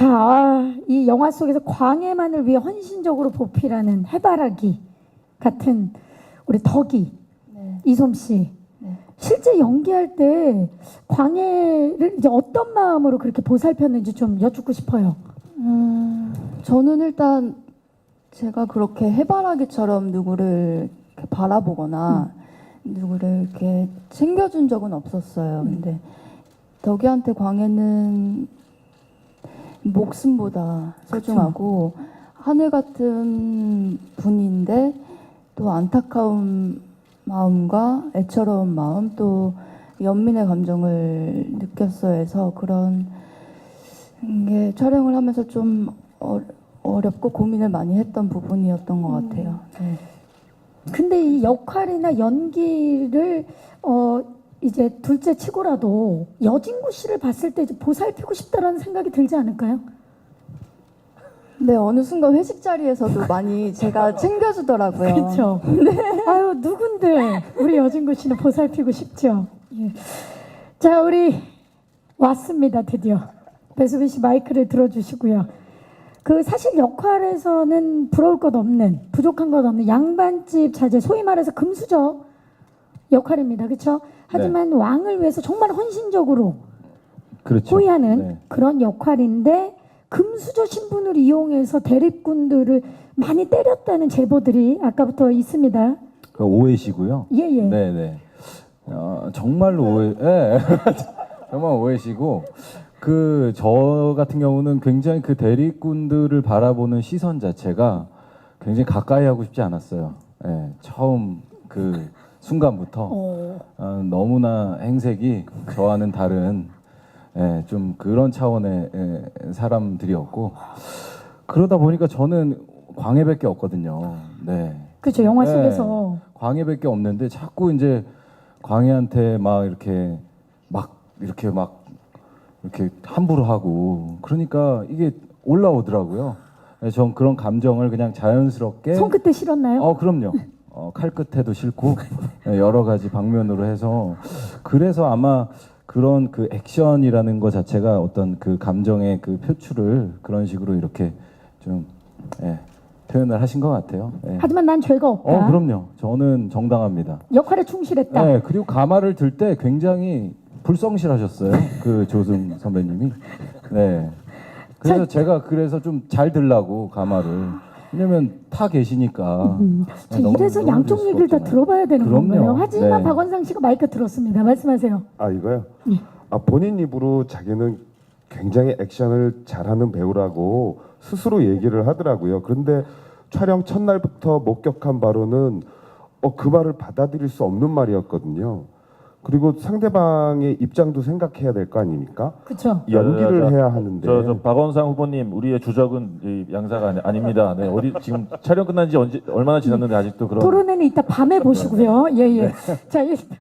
자, 아, 이 영화 속에서 광해만을 위해 헌신적으로 보필하는 해바라기 같은 우리 덕이 네. 이솜 씨. 네. 실제 연기할 때 광해를 이제 어떤 마음으로 그렇게 보살폈는지 좀 여쭙고 싶어요. 음, 저는 일단 제가 그렇게 해바라기처럼 누구를 이렇게 바라보거나 누구를 이렇게 챙겨준 적은 없었어요. 근데 덕이한테 광해는 목숨보다 소중하고 하늘 같은 분인데 또 안타까운 마음과 애처로운 마음 또 연민의 감정을 느꼈어요. 해서 그런 게 촬영을 하면서 좀 어, 어렵고 고민을 많이 했던 부분이었던 것 같아요. 네. 근데 이 역할이나 연기를 어 이제 둘째 치고라도 여진구 씨를 봤을 때 이제 보살피고 싶다라는 생각이 들지 않을까요? 네, 어느 순간 회식 자리에서도 많이 제가 챙겨주더라고요. 그렇죠. 아유 누군데 우리 여진구 씨는 보살피고 싶죠. 예. 자 우리 왔습니다 드디어 배수빈 씨 마이크를 들어주시고요. 그 사실 역할에서는 부러울 것 없는 부족한 것 없는 양반집 자제 소위 말해서 금수저 역할입니다. 그렇죠? 하지만 왕을 위해서 정말 헌신적으로 그렇죠. 호위하는 네. 그런 역할인데 금수저 신분을 이용해서 대립군들을 많이 때렸다는 제보들이 아까부터 있습니다. 그 오해시고요. 예예. 네네. 어, 정말로 오해. 예. 정말 오해시고 그 저 같은 경우는 굉장히 그 대리꾼들을 바라보는 시선 자체가 굉장히 가까이 하고 싶지 않았어요. 예. 처음 그 순간부터 어, 어, 너무나 행색이 저와는 다른 예, 좀 그런 차원의 예, 사람들이었고 그러다 보니까 저는 광해밖에 없거든요. 네. 그렇죠. 영화 네. 속에서 광해밖에 없는데 자꾸 이제 광해한테 막 이렇게 막 이렇게 막 이렇게 함부로 하고 그러니까 이게 올라오더라고요. 네, 전 그런 감정을 그냥 자연스럽게 손끝에 실었나요? 어 그럼요. 어, 칼 끝에도 싫고 네, 여러 가지 방면으로 해서 그래서 아마 그런 그 액션이라는 것 자체가 어떤 그 감정의 그 표출을 그런 식으로 이렇게 좀 예, 표현을 하신 것 같아요. 예. 하지만 난 죄가 없다. 어 그럼요. 저는 정당합니다. 역할에 충실했다. 네 그리고 가마를 들 때 굉장히 불성실하셨어요. 그 조승 선배님이. 네. 그래서 제가 그래서 좀 잘 들라고 가마를. 왜냐면 타 계시니까. 음. 자, 네, 너무 이래서 양쪽 수가 얘기를 다 없잖아요. 들어봐야 되는 그럼요. 건가요? 하지만 네. 박원상 씨가 마이크 들었습니다. 말씀하세요. 아 이거요? 아 본인 입으로 자기는 굉장히 액션을 잘하는 배우라고 스스로 얘기를 하더라고요. 그런데 촬영 첫날부터 목격한 바로는 어, 그 말을 받아들일 수 없는 말이었거든요. 그리고 상대방의 입장도 생각해야 될 거 아닙니까? 그렇죠. 연기를 자, 자, 해야 하는데 저, 저 박원상 후보님 우리의 주적은 이 양사가 아니, 아닙니다. 네, 어디 지금 촬영 끝난 지 언제 얼마나 지났는데 아직도 그런 토론회는 이따 밤에 보시고요. 예, 예. 자, 일단